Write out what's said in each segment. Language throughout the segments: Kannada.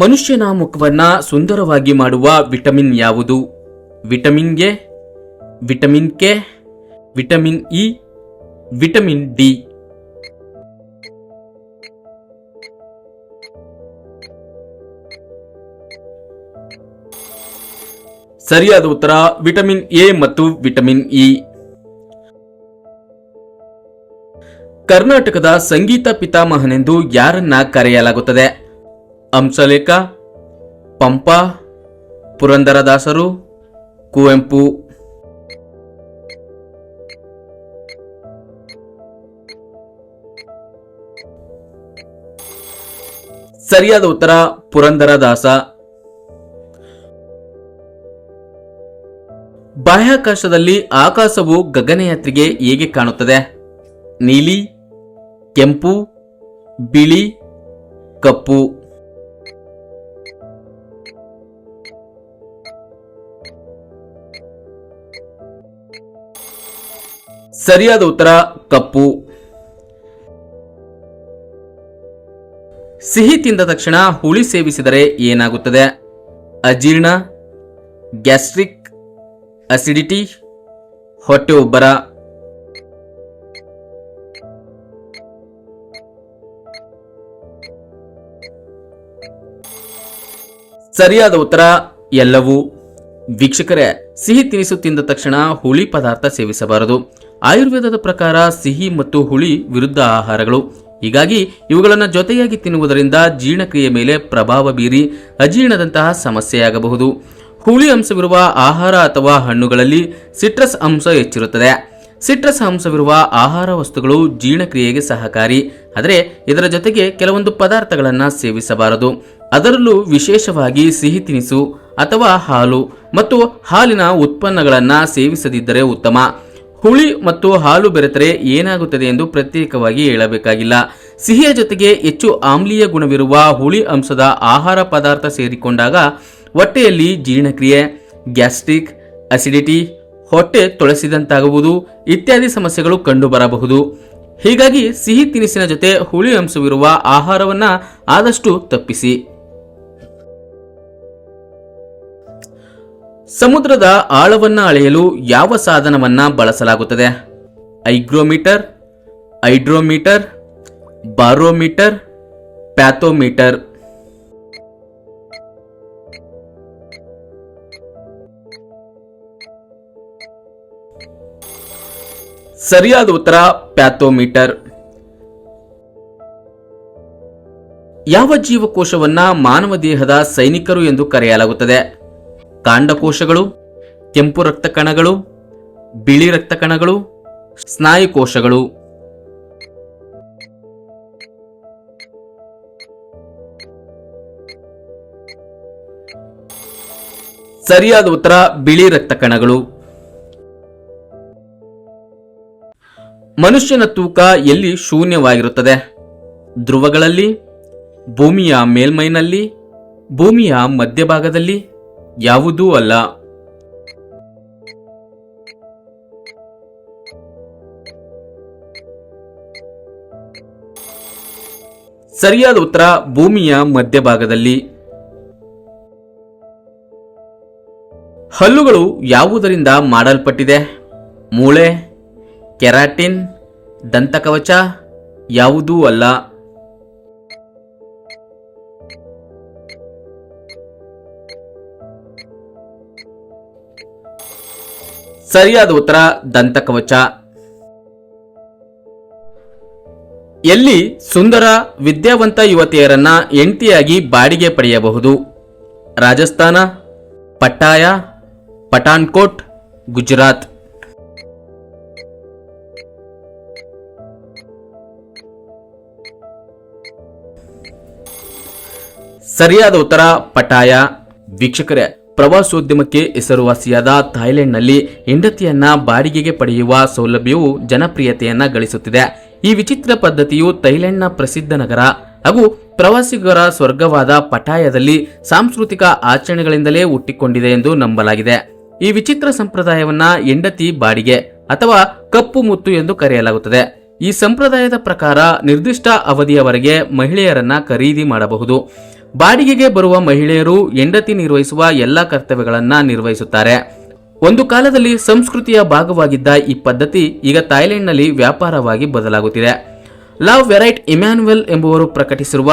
ಮನುಷ್ಯನ ಮುಖವನ್ನ ಸುಂದರವಾಗಿ ಮಾಡುವ ವಿಟಮಿನ್ ಯಾವುದು? Vitamin A, vitamin K, vitamin E, vitamin D. ಸರಿಯಾದ ಉತ್ತರ ವಿಟಮಿನ್ ಎ ಮತ್ತು ವಿಟಮಿನ್ ಇ. ಕರ್ನಾಟಕದ ಸಂಗೀತ ಪಿತಾಮಹನೆಂದು ಯಾರನ್ನ ಕರೆಯಲಾಗುತ್ತದೆ? ಅಂಶಲೇಖ ಪಂಪ, ಪುರಂದರದಾಸರು, ಕುವೆಂಪು. ಸರಿಯಾದ ಉತ್ತರ ಪುರಂದರದಾಸ. ಬಾಹ್ಯಾಕಾಶದಲ್ಲಿ ಆಕಾಶವು ಗಗನಯಾತ್ರಿಗೆ ಹೇಗೆ ಕಾಣುತ್ತದೆ? ನೀಲಿ, ಕೆಂಪು, ಬಿಳಿ, ಕಪ್ಪು. ಸರಿಯಾದ ಉತ್ತರ, ಕಪ್ಪು. ಸಿಹಿ ತಿಂದ ತಕ್ಷಣ ಹುಳಿ ಸೇವಿಸಿದರೆ ಏನಾಗುತ್ತದೆ? ಅಜೀರ್ಣ, ಗ್ಯಾಸ್ಟ್ರಿಕ್, ಅಸಿಡಿಟಿ, ಹೊಟ್ಟೆ ಉಬ್ಬರ. ಸರಿಯಾದ ಉತ್ತರ, ಎಲ್ಲವೂ. ವೀಕ್ಷಕರೇ, ಸಿಹಿ ತಿನಿಸು ತಿಂದ ತಕ್ಷಣ ಹುಳಿ ಪದಾರ್ಥ ಸೇವಿಸಬಾರದು. ಆಯುರ್ವೇದದ ಪ್ರಕಾರ ಸಿಹಿ ಮತ್ತು ಹುಳಿ ವಿರುದ್ಧ ಆಹಾರಗಳು. ಹೀಗಾಗಿ ಇವುಗಳನ್ನು ಜೊತೆಯಾಗಿ ತಿನ್ನುವುದರಿಂದ ಜೀರ್ಣಕ್ರಿಯೆ ಮೇಲೆ ಪ್ರಭಾವ ಬೀರಿ ಅಜೀರ್ಣದಂತಹ ಸಮಸ್ಯೆಯಾಗಬಹುದು. ಹುಳಿ ಅಂಶವಿರುವ ಆಹಾರ ಅಥವಾ ಹಣ್ಣುಗಳಲ್ಲಿ ಸಿಟ್ರಸ್ ಅಂಶ ಹೆಚ್ಚಿರುತ್ತದೆ. ಸಿಟ್ರಸ್ ಅಂಶವಿರುವ ಆಹಾರ ವಸ್ತುಗಳು ಜೀರ್ಣಕ್ರಿಯೆಗೆ ಸಹಕಾರಿ. ಆದರೆ ಇದರ ಜೊತೆಗೆ ಕೆಲವೊಂದು ಪದಾರ್ಥಗಳನ್ನು ಸೇವಿಸಬಾರದು. ಅದರಲ್ಲೂ ವಿಶೇಷವಾಗಿ ಸಿಹಿ ತಿನಿಸು ಅಥವಾ ಹಾಲು ಮತ್ತು ಹಾಲಿನ ಉತ್ಪನ್ನಗಳನ್ನು ಸೇವಿಸದಿದ್ದರೆ ಉತ್ತಮ. ಹುಳಿ ಮತ್ತು ಹಾಲು ಬೆರೆತರೆ ಏನಾಗುತ್ತದೆ ಎಂದು ಪ್ರತ್ಯೇಕವಾಗಿ ಹೇಳಬೇಕಾಗಿಲ್ಲ. ಸಿಹಿಯ ಜೊತೆಗೆ ಹೆಚ್ಚು ಆಮ್ಲೀಯ ಗುಣವಿರುವ ಹುಳಿ ಅಂಶದ ಆಹಾರ ಪದಾರ್ಥ ಸೇರಿಕೊಂಡಾಗ ಹೊಟ್ಟೆಯಲ್ಲಿ ಜೀರ್ಣಕ್ರಿಯೆ, ಗ್ಯಾಸ್ಟ್ರಿಕ್, ಅಸಿಡಿಟಿ, ಹೊಟ್ಟೆ ತೊಳಸಿದಂತಾಗುವುದು ಇತ್ಯಾದಿ ಸಮಸ್ಯೆಗಳು ಕಂಡುಬರಬಹುದು. ಹೀಗಾಗಿ ಸಿಹಿ ತಿನಿಸಿನ ಜೊತೆ ಹುಳಿ ಅಂಶವಿರುವ ಆಹಾರವನ್ನ ಆದಷ್ಟು ತಪ್ಪಿಸಿ. ಸಮುದ್ರದ ಆಳವನ್ನ ಅಳೆಯಲು ಯಾವ ಸಾಧನವನ್ನ ಬಳಸಲಾಗುತ್ತದೆ? Hygrometer, hydrometer, barometer, fathometer. ಸರಿಯಾದ ಉತ್ತರ ಪ್ಯಾಥೋಮೀಟರ್. ಯಾವ ಜೀವಕೋಶವನ್ನ ಮಾನವ ದೇಹದ ಸೈನಿಕರು ಎಂದು ಕರೆಯಲಾಗುತ್ತದೆ? ಕಾಂಡಕೋಶಗಳು, ಕೆಂಪು ರಕ್ತ ಕಣಗಳು ಬಿಳಿ ರಕ್ತ ಕಣಗಳು ಸ್ನಾಯು ಕೋಶಗಳು. ಸರಿಯಾದ ಉತ್ತರ, ಬಿಳಿ ರಕ್ತ ಕಣಗಳು ಮನುಷ್ಯನ ತೂಕ ಎಲ್ಲಿ ಶೂನ್ಯವಾಗಿರುತ್ತದೆ? ಧ್ರುವಗಳಲ್ಲಿ, ಭೂಮಿಯ ಮೇಲ್ಮೈನಲ್ಲಿ, ಭೂಮಿಯ ಮಧ್ಯಭಾಗದಲ್ಲಿ? ಯಾವುದೂ ಅಲ್ಲ. ಸರಿಯಾದ ಉತ್ತರ ಭೂಮಿಯ ಮಧ್ಯಭಾಗದಲ್ಲಿ. ಹಲ್ಲುಗಳು ಯಾವುದರಿಂದ ಮಾಡಲ್ಪಟ್ಟಿದೆ? ಮೂಳೆ ಕೆರಾಟಿನ್ ದಂತಕವಚ ಯಾವುದೂ ಅಲ್ಲ. ಸರಿಯಾದ ಉತ್ತರ ದಂತಕವಚ. ಎಲ್ಲಿ ಸುಂದರ, ವಿದ್ಯಾವಂತ ಯುವತಿಯರನ್ನ ಹೆಂಡತಿಯಾಗಿ ಬಾಡಿಗೆ ಪಡೆಯಬಹುದು? ರಾಜಸ್ಥಾನ, ಪಟ್ಟಾಯ ಪಠಾನ್ಕೋಟ್ ಗುಜರಾತ್. ಸರಿಯಾದ ಉತ್ತರ ಪಟಾಯ ವೀಕ್ಷಕರೇ ಪ್ರವಾಸೋದ್ಯಮಕ್ಕೆ ಹೆಸರುವಾಸಿಯಾದ ಥಾಯ್ಲೆಂಡ್ನಲ್ಲಿ ಹೆಂಡತಿಯನ್ನ ಬಾಡಿಗೆಗೆ ಪಡೆಯುವ ಸೌಲಭ್ಯವು ಜನಪ್ರಿಯತೆಯನ್ನ ಗಳಿಸುತ್ತಿದೆ. ಈ ವಿಚಿತ್ರ ಪದ್ಧತಿಯು ಥೈಲ್ಯಾಂಡ್ನ ಪ್ರಸಿದ್ಧ ನಗರ ಹಾಗೂ ಪ್ರವಾಸಿಗರ ಸ್ವರ್ಗವಾದ ಪಟಾಯದಲ್ಲಿ ಸಾಂಸ್ಕೃತಿಕ ಆಚರಣೆಗಳಿಂದಲೇ ಹುಟ್ಟಿಕೊಂಡಿದೆ ಎಂದು ನಂಬಲಾಗಿದೆ. ಈ ವಿಚಿತ್ರ ಸಂಪ್ರದಾಯವನ್ನ ಹೆಂಡತಿ ಬಾಡಿಗೆ ಅಥವಾ ಕಪ್ಪು ಮುತ್ತು ಎಂದು ಕರೆಯಲಾಗುತ್ತದೆ. ಈ ಸಂಪ್ರದಾಯದ ಪ್ರಕಾರ ನಿರ್ದಿಷ್ಟ ಅವಧಿಯವರೆಗೆ ಮಹಿಳೆಯರನ್ನ ಖರೀದಿ ಮಾಡಬಹುದು. ಬಾಡಿಗೆಗೆ ಬರುವ ಮಹಿಳೆಯರು ಹೆಂಡತಿ ನಿರ್ವಹಿಸುವ ಎಲ್ಲ ಕರ್ತವ್ಯಗಳನ್ನು ನಿರ್ವಹಿಸುತ್ತಾರೆ. ಒಂದು ಕಾಲದಲ್ಲಿ ಸಂಸ್ಕೃತಿಯ ಭಾಗವಾಗಿದ್ದ ಈ ಪದ್ಧತಿ ಈಗ ಥಾಯ್ಲೆಂಡ್ನಲ್ಲಿ ವ್ಯಾಪಾರವಾಗಿ ಬದಲಾಗುತ್ತಿದೆ. ಲವ್ ವೆರೈಟ್ ಇಮ್ಯಾನ್ಯುಯಲ್ ಎಂಬುವರು ಪ್ರಕಟಿಸಿರುವ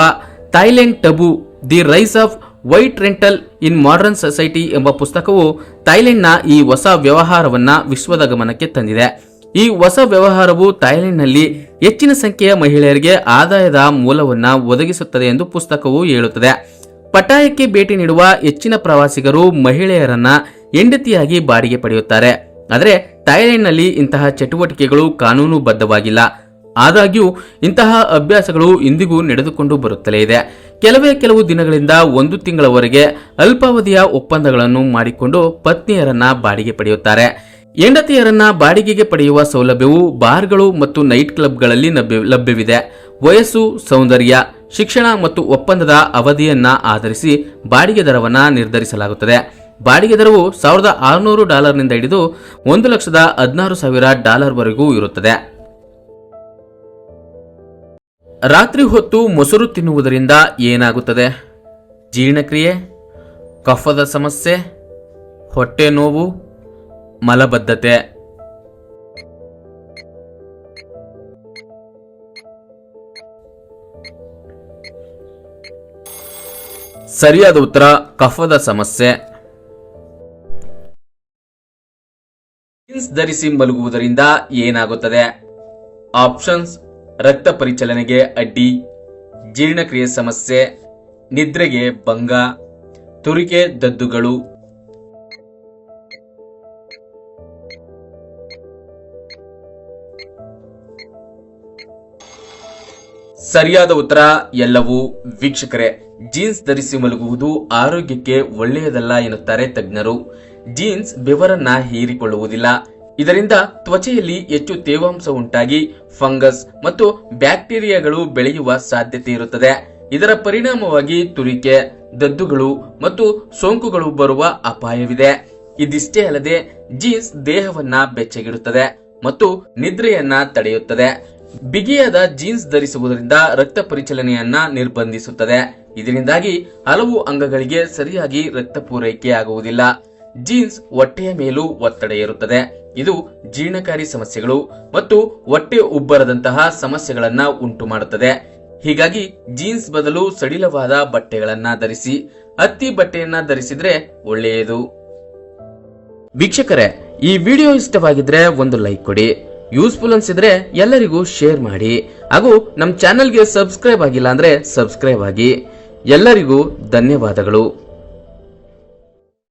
Thailand taboo the rise of white rental in modern society ಎಂಬ ಪುಸ್ತಕವು ಥಾಯ್ಲೆಂಡ್ನ ಈ ಹೊಸ ವ್ಯವಹಾರವನ್ನ ವಿಶ್ವದ ಗಮನಕ್ಕೆ ತಂದಿದೆ. ಈ ಹೊಸ ವ್ಯವಹಾರವು ಥಾಯ್ಲೆಂಡ್ನಲ್ಲಿ ಹೆಚ್ಚಿನ ಸಂಖ್ಯೆಯ ಮಹಿಳೆಯರಿಗೆ ಆದಾಯದ ಮೂಲವನ್ನ ಒದಗಿಸುತ್ತದೆ ಎಂದು ಪುಸ್ತಕವು ಹೇಳುತ್ತದೆ. ಪಟಾಯಕ್ಕೆ ಭೇಟಿ ನೀಡುವ ಹೆಚ್ಚಿನ ಪ್ರವಾಸಿಗರು ಮಹಿಳೆಯರನ್ನ ಹೆಂಡತಿಯಾಗಿ ಬಾಡಿಗೆ ಪಡೆಯುತ್ತಾರೆ. ಆದರೆ ಥಾಯ್ಲೆಂಡ್ನಲ್ಲಿ ಇಂತಹ ಚಟುವಟಿಕೆಗಳು ಕಾನೂನುಬದ್ಧವಾಗಿಲ್ಲ. ಆದಾಗ್ಯೂ ಇಂತಹ ಅಭ್ಯಾಸಗಳು ಇಂದಿಗೂ ನಡೆದುಕೊಂಡು ಬರುತ್ತಲೇ ಇದೆ. ಕೆಲವೇ ಕೆಲವು ದಿನಗಳಿಂದ ಒಂದು ತಿಂಗಳವರೆಗೆ ಅಲ್ಪಾವಧಿಯ ಒಪ್ಪಂದಗಳನ್ನು ಮಾಡಿಕೊಂಡು ಪತ್ನಿಯರನ್ನ ಬಾಡಿಗೆ ಪಡೆಯುತ್ತಾರೆ. ಹೆಂಡತಿಯರನ್ನ ಬಾಡಿಗೆಗೆ ಪಡೆಯುವ ಸೌಲಭ್ಯವು ಬಾರ್ಗಳು ಮತ್ತು ನೈಟ್ ಕ್ಲಬ್ಗಳಲ್ಲಿ ಲಭ್ಯ- ಲಭ್ಯವಿದೆ. ವಯಸ್ಸು, ಸೌಂದರ್ಯ, ಶಿಕ್ಷಣ ಮತ್ತು ಒಪ್ಪಂದದ ಅವಧಿಯನ್ನ ಆಧರಿಸಿ ಬಾಡಿಗೆ ದರವನ್ನ ನಿರ್ಧರಿಸಲಾಗುತ್ತದೆ. ಬಾಡಿಗೆ ದರವು ಸಾವಿರದ ಆರುನೂರು ಡಾಲರ್ನಿಂದ ಹಿಡಿದು ಒಂದು ಲಕ್ಷದ ಹದಿನಾರು ಸಾವಿರ ಡಾಲರ್ವರೆಗೂ ಇರುತ್ತದೆ. ರಾತ್ರಿ ಹೊತ್ತು ಮೊಸರು ತಿನ್ನುವುದರಿಂದ ಏನಾಗುತ್ತದೆ? ಜೀರ್ಣಕ್ರಿಯೆ, ಕಫದ ಸಮಸ್ಯೆ, ಹೊಟ್ಟೆ ನೋವು ಮಲಬದ್ಧತೆ. ಸರಿಯಾದ ಉತ್ತರ, ಕಫದ ಸಮಸ್ಯೆ. ಜೀನ್ಸ್ ಧರಿಸಿ ಮಲಗುವುದರಿಂದ ಏನಾಗುತ್ತದೆ? ಆಪ್ಷನ್ಸ್ ರಕ್ತ ಪರಿಚಲನೆಗೆ ಅಡ್ಡಿ, ಜೀರ್ಣಕ್ರಿಯೆ ಸಮಸ್ಯೆ, ನಿದ್ರೆಗೆ ಭಂಗ, ತುರಿಕೆ ದದ್ದುಗಳು. ಸರಿಯಾದ ಉತ್ತರ ಎಲ್ಲವೂ ವೀಕ್ಷಕರೇ, ಜೀನ್ಸ್ ಧರಿಸಿ ಮಲಗುವುದು ಆರೋಗ್ಯಕ್ಕೆ ಒಳ್ಳೆಯದಲ್ಲ ಎನ್ನುತ್ತಾರೆ ತಜ್ಞರು. ಜೀನ್ಸ್ ಬೆವರನ್ನ ಹೀರಿಕೊಳ್ಳುವುದಿಲ್ಲ. ಇದರಿಂದ ತ್ವಚೆಯಲ್ಲಿ ಹೆಚ್ಚು ತೇವಾಂಶ ಉಂಟಾಗಿ ಫಂಗಸ್ ಮತ್ತು ಬ್ಯಾಕ್ಟೀರಿಯಾಗಳು ಬೆಳೆಯುವ ಸಾಧ್ಯತೆ ಇರುತ್ತದೆ. ಇದರ ಪರಿಣಾಮವಾಗಿ ತುರಿಕೆ, ದದ್ದುಗಳು ಮತ್ತು ಸೋಂಕುಗಳು ಬರುವ ಅಪಾಯವಿದೆ. ಇದಿಷ್ಟೇ ಅಲ್ಲದೆ ಜೀನ್ಸ್ ದೇಹವನ್ನ ಬೆಚ್ಚಗಿಡುತ್ತದೆ ಮತ್ತು ನಿದ್ರೆಯನ್ನ ತಡೆಯುತ್ತದೆ. ಬಿಗಿಯಾದ ಜೀನ್ಸ್ ಧರಿಸುವುದರಿಂದ ರಕ್ತ ಪರಿಚಲನೆಯನ್ನ ನಿರ್ಬಂಧಿಸುತ್ತದೆ. ಇದರಿಂದಾಗಿ ಹಲವು ಅಂಗಗಳಿಗೆ ಸರಿಯಾಗಿ ರಕ್ತ ಪೂರೈಕೆ ಆಗುವುದಿಲ್ಲ. ಜೀನ್ಸ್ ಹೊಟ್ಟೆಯ ಮೇಲೂ ಒತ್ತಡ ಇರುತ್ತದೆ. ಇದು ಜೀರ್ಣಕಾರಿ ಸಮಸ್ಯೆಗಳು ಮತ್ತು ಹೊಟ್ಟೆ ಉಬ್ಬರದಂತಹ ಸಮಸ್ಯೆಗಳನ್ನ ಉಂಟು ಮಾಡುತ್ತದೆ ಹೀಗಾಗಿ ಜೀನ್ಸ್ ಬದಲು ಸಡಿಲವಾದ ಬಟ್ಟೆಗಳನ್ನ ಧರಿಸಿ, ಹತ್ತಿ ಬಟ್ಟೆಯನ್ನ ಧರಿಸಿದ್ರೆ ಒಳ್ಳೆಯದು. ವೀಕ್ಷಕರೇ, ಈ ವಿಡಿಯೋ ಇಷ್ಟವಾಗಿದ್ರೆ ಒಂದು ಲೈಕ್ ಕೊಡಿ. ಯೂಸ್ಫುಲ್ ಅನ್ಸಿದ್ರೆ ಎಲ್ಲರಿಗೂ ಶೇರ್ ಮಾಡಿ. ಹಾಗೂ ನಮ್ಮ ಚಾನೆಲ್ಗೆ ಸಬ್ಸ್ಕ್ರೈಬ್ ಆಗಿಲ್ಲ ಅಂದ್ರೆ ಸಬ್ಸ್ಕ್ರೈಬ್ ಆಗಿ. ಎಲ್ಲರಿಗೂ ಧನ್ಯವಾದಗಳು.